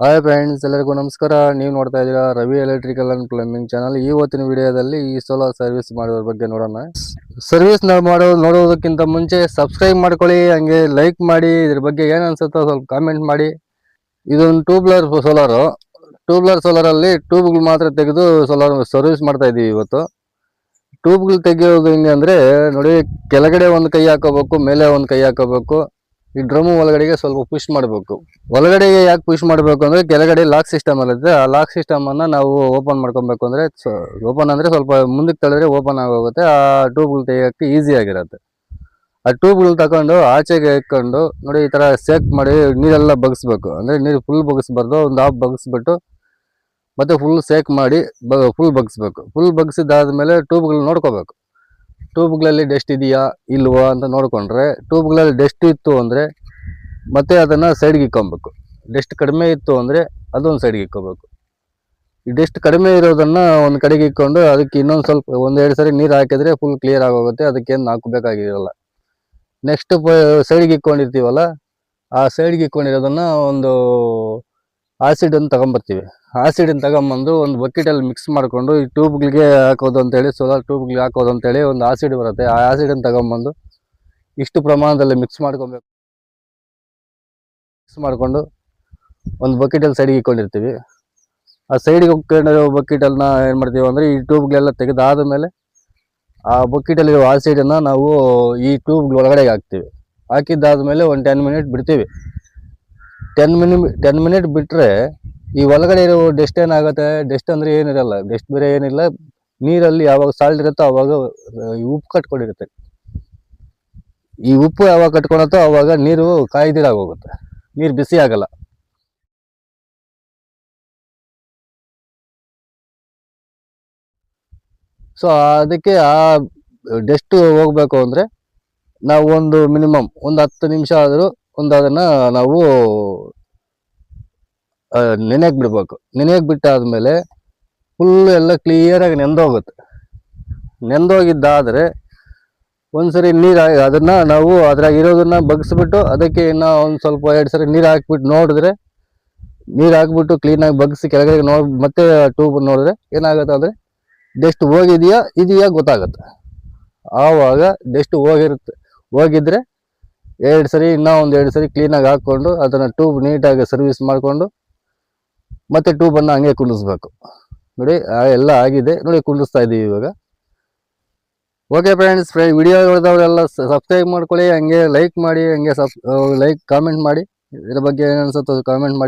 Hi friends ಎಲ್ಲರಿಗೂ ನಮಸ್ಕಾರ. ನೀವು ನೋಡ್ತಾ ಇದ್ದೀರಾ Ravi electrical and plumbing channel ಇವತ್ತಿನ ವಿಡಿಯೋದಲ್ಲಿ ಈ ಸೋಲಾರ್ ಸರ್ವಿಸ್ ಮಾಡೋದ್ರ ಬಗ್ಗೆ ನೋಡೋಣ. ಸರ್ವಿಸ್ ಮಾಡೋ, ನೋಡೋದಕ್ಕಿಂತ ಮುಂಚೆ ಸಬ್ಸ್ಕ್ರೈಬ್ ಮಾಡ್ಕೊಳ್ಳಿ, ಹಂಗೆ ಲೈಕ್ ಮಾಡಿ, ಇದ್ರ ಬಗ್ಗೆ ಏನು ಅನ್ಸುತ್ತೋ ಸ್ವಲ್ಪ ಕಾಮೆಂಟ್ ಮಾಡಿ. ಇದೊಂದು ಟ್ಯೂಬ್ಲರ್ ಸೋಲಾರು ಟ್ಯೂಬ್ಲರ್ ಸೋಲಾರಲ್ಲಿ ಟ್ಯೂಬ್ಗಳು ಮಾತ್ರ ತೆಗೆದು ಸೋಲಾರ್ ಸರ್ವಿಸ್ ಮಾಡ್ತಾ ಇದ್ದೀವಿ ಇವತ್ತು. ಟ್ಯೂಬ್ಗಳು ತೆಗೆಯೋದು ಹೆಂಗೆ ಅಂದರೆ, ನೋಡಿ, ಕೆಳಗಡೆ ಒಂದು ಕೈ ಹಾಕೋಬೇಕು, ಮೇಲೆ ಒಂದು ಕೈ ಹಾಕೋಬೇಕು. ಈ ಡ್ರಮ್ ಒಳಗಡೆಗೆ ಸ್ವಲ್ಪ ಪುಷ್ ಮಾಡಬೇಕು. ಒಳಗಡೆಗೆ ಯಾಕೆ ಪುಷ್ ಮಾಡಬೇಕು ಅಂದ್ರೆ ಕೆಳಗಡೆ ಲಾಕ್ ಸಿಸ್ಟಮ್ ಇರುತ್ತೆ. ಆ ಲಾಕ್ ಸಿಸ್ಟಮ್ ಅನ್ನ ನಾವು ಓಪನ್ ಮಾಡ್ಕೊಬೇಕು ಅಂದ್ರೆ ಓಪನ್ ಅಂದ್ರೆ ಸ್ವಲ್ಪ ಮುಂದಕ್ಕೆ ತಳೆದ್ರೆ ಓಪನ್ ಆಗೋಗುತ್ತೆ. ಆ ಟ್ಯೂಬ್ಗಳು ತೆಗಿಯೋಕ್ಕೆ ಈಸಿ ಆಗಿರುತ್ತೆ. ಆ ಟ್ಯೂಬ್ಗಳು ತಗೊಂಡು ಆಚೆಗೆ ಇಟ್ಕೊಂಡು ನೋಡಿ ಈ ತರ ಸೇಕ್ ಮಾಡಿ ನೀರೆಲ್ಲ ಬಗ್ಸ್ಬೇಕು. ಅಂದ್ರೆ ನೀರು ಫುಲ್ ಬಗ್ಸ್ಬಾರ್ದು, ಒಂದು ಹಾಫ್ ಬಗ್ಸ್ಬಿಟ್ಟು ಮತ್ತೆ ಫುಲ್ ಸೇಕ್ ಮಾಡಿ ಫುಲ್ ಬಗ್ಸ್ಬೇಕು. ಫುಲ್ ಬಗ್ಸಿದಾದ್ಮೇಲೆ ಟ್ಯೂಬ್ಗಳು ನೋಡ್ಕೋಬೇಕು. ಟ್ಯೂಬ್ಗಳಲ್ಲಿ ಡಸ್ಟ್ ಇದೆಯಾ, ಇಲ್ವಾ ಅಂತ ನೋಡ್ಕೊಂಡ್ರೆ ಟ್ಯೂಬ್ಗಳಲ್ಲಿ ಡಸ್ಟ್ ಇತ್ತು ಅಂದ್ರೆ ಮತ್ತೆ ಅದನ್ನ ಸೈಡ್ಗೆ ಇಕ್ಕೊಬೇಕು. ಡಸ್ಟ್ ಕಡಿಮೆ ಇತ್ತು ಅಂದ್ರೆ ಅದೊಂದು ಸೈಡ್ಗೆ ಇಕ್ಕೋಬೇಕು. ಈ ಡಸ್ಟ್ ಕಡಿಮೆ ಇರೋದನ್ನ ಒಂದು ಕಡೆಗೆ ಇಕ್ಕೊಂಡು ಅದಕ್ಕೆ ಇನ್ನೊಂದು ಸ್ವಲ್ಪ ಒಂದೆರಡು ಸರಿ ನೀರು ಹಾಕಿದ್ರೆ ಫುಲ್ ಕ್ಲಿಯರ್ ಆಗೋಗುತ್ತೆ ಅದಕ್ಕೇನು ಹಾಕಬೇಕಾಗಿರಲ್ಲ ನೆಕ್ಸ್ಟ್ ಸೈಡ್ಗೆ ಇಕ್ಕೊಂಡಿರ್ತೀವಲ್ಲ, ಆ ಸೈಡ್ಗೆ ಇಕ್ಕೊಂಡಿರೋದನ್ನ ಒಂದು ಆಸಿಡ್ ಅಂತ ತಗೊಂಬರ್ತೀವಿ. ಆಸಿಡ್ ತಗೊಂಬಂದು ಒಂದು ಬಕೆಟಲ್ಲಿ ಮಿಕ್ಸ್ ಮಾಡಿಕೊಂಡು ಈ ಟ್ಯೂಬ್ಗಳಿಗೆ ಹಾಕೋದು ಅಂತೇಳಿ ಸೋಲಾರ್ ಟ್ಯೂಬ್ಗಳಿಗೆ ಹಾಕೋದು ಅಂತೇಳಿ ಒಂದು ಆಸಿಡ್ ಬರುತ್ತೆ. ಆ ಆಸಿಡನ್ನು ತಗೊಂಬಂದು ಇಷ್ಟು ಪ್ರಮಾಣದಲ್ಲಿ ಮಿಕ್ಸ್ ಮಾಡ್ಕೊಬೇಕು. ಮಿಕ್ಸ್ ಮಾಡಿಕೊಂಡು ಒಂದು ಬಕೆಟಲ್ಲಿ ಸೈಡಿಗೆ ಇಕ್ಕೊಂಡಿರ್ತೀವಿ. ಆ ಸೈಡಿಗೆ ಹೋಗ್ಕೊಂಡಿರೋ ಬಕೆಟಲ್ಲಿನ ಏನು ಮಾಡ್ತೀವಿ ಅಂದರೆ ಈ ಟ್ಯೂಬ್ಗಳೆಲ್ಲ ತೆಗೆದಾದ ಮೇಲೆ ಆ ಬಕೆಟಲ್ಲಿರೋ ಆ ಸೈಡನ್ನು ನಾವು ಈ ಟ್ಯೂಬ್ ಒಳಗಡೆ ಹಾಕ್ತೀವಿ. ಹಾಕಿದ್ದಾದ್ಮೇಲೆ ಒಂದು ಟೆನ್ ಮಿನಿಟ್ ಬಿಡ್ತೀವಿ. ಟೆನ್ ಮಿನಿ ಟೆನ್ ಮಿನಿಟ್ ಬಿಟ್ಟರೆ ಈ ಒಳಗಡೆ ಇರೋ ಡೆಸ್ಟ್ ಏನಾಗುತ್ತೆ? ಡಸ್ಟ್ ಅಂದರೆ ಏನಿರಲ್ಲ. ಡಸ್ಟ್ ಬೇರೆ ಏನಿಲ್ಲ. ನೀರಲ್ಲಿ ಯಾವಾಗ ಸಾಲ್ಟ್ ಇರುತ್ತೋ ಅವಾಗ ಈ ಉಪ್ಪು ಕಟ್ಕೊಂಡಿರುತ್ತೆ. ಈ ಉಪ್ಪು ಯಾವಾಗ ಕಟ್ಕೊಳತ್ತೋ ಅವಾಗ ನೀರು ಕಾಯ್ದಿರಾಗೋಗುತ್ತೆ ನೀರು ಬಿಸಿ ಆಗಲ್ಲ. ಸೊ ಅದಕ್ಕೆ ಆ ಡೆಸ್ಟ್ ಹೋಗಬೇಕು ಅಂದರೆ ನಾವು ಒಂದು ಮಿನಿಮಮ್ ಒಂದು ಹತ್ತು ನಿಮಿಷ ಆದರೂ ಒಂದು ಅದನ್ನು ನಾವು ನೆನೆಯಕ್ಕೆ ಬಿಡಬೇಕು. ನೆನೆಯಕ್ಕೆ ಬಿಟ್ಟಾದಮೇಲೆ ಫುಲ್ ಎಲ್ಲ ಕ್ಲಿಯರಾಗಿ ನೆಂದೋಗುತ್ತೆ. ನೆಂದೋಗಿದ್ದಾದ್ರೆ ಒಂದ್ಸರಿ ನೀರು ಅದನ್ನ ನಾವು ಅದ್ರಾಗ ಇರೋದನ್ನ ಬಗ್ಸ್ಬಿಟ್ಟು ಅದಕ್ಕೆ ಇನ್ನ ಒಂದ್ ಸ್ವಲ್ಪ ಎರಡು ಸರಿ ನೀರು ಹಾಕ್ಬಿಟ್ಟು ನೋಡಿದ್ರೆ, ನೀರು ಹಾಕ್ಬಿಟ್ಟು ಕ್ಲೀನಾಗಿ ಬಗ್ಸಿ ಕೆಳಗಡೆ ನೋಡ್, ಮತ್ತೆ ಟ್ಯೂಬ್ ನೋಡಿದ್ರೆ ಏನಾಗುತ್ತೆ ಅಂದ್ರೆ ಡೆಸ್ಟ್ ಹೋಗಿದೆಯಾ, ಇದೆಯಾ ಗೊತ್ತಾಗುತ್ತೆ. ಆವಾಗ ಡೆಸ್ಟ್ ಹೋಗಿರುತ್ತೆ. ಹೋಗಿದ್ರೆ ಎರಡು ಸರಿ, ಇನ್ನೂ ಒಂದು ಎರಡು ಸರಿ ಕ್ಲೀನಾಗಿ ಹಾಕ್ಕೊಂಡು ಅದನ್ನ ಟ್ಯೂಬ್ ನೀಟಾಗಿ ಸರ್ವಿಸ್ ಮಾಡಿಕೊಂಡು ಮತ್ತೆ ಟ್ಯೂಬನ್ನು ಹಂಗೆ ಕುಂಡಿಸ್ಬೇಕು ನೋಡಿ ಎಲ್ಲ ಆಗಿದೆ. ನೋಡಿ ಕುಂಡಿಸ್ತಾ ಇದ್ದೀವಿ ಇವಾಗ. ಓಕೆ ಫ್ರೆಂಡ್ಸ್ ಫ್ರೆಂಡ್ ವಿಡಿಯೋ ನೋಡಿದವರೆಲ್ಲ ಸಬ್ಸ್ಕ್ರೈಬ್ ಮಾಡ್ಕೊಳ್ಳಿ, ಹಂಗೆ ಲೈಕ್ ಮಾಡಿ, ಹಂಗೆ ಸಬ್ ಲೈಕ್ ಕಾಮೆಂಟ್ ಮಾಡಿ. ಇದ್ರ ಬಗ್ಗೆ ಏನು ಅನ್ಸುತ್ತೋ ಕಾಮೆಂಟ್ ಮಾಡಿ.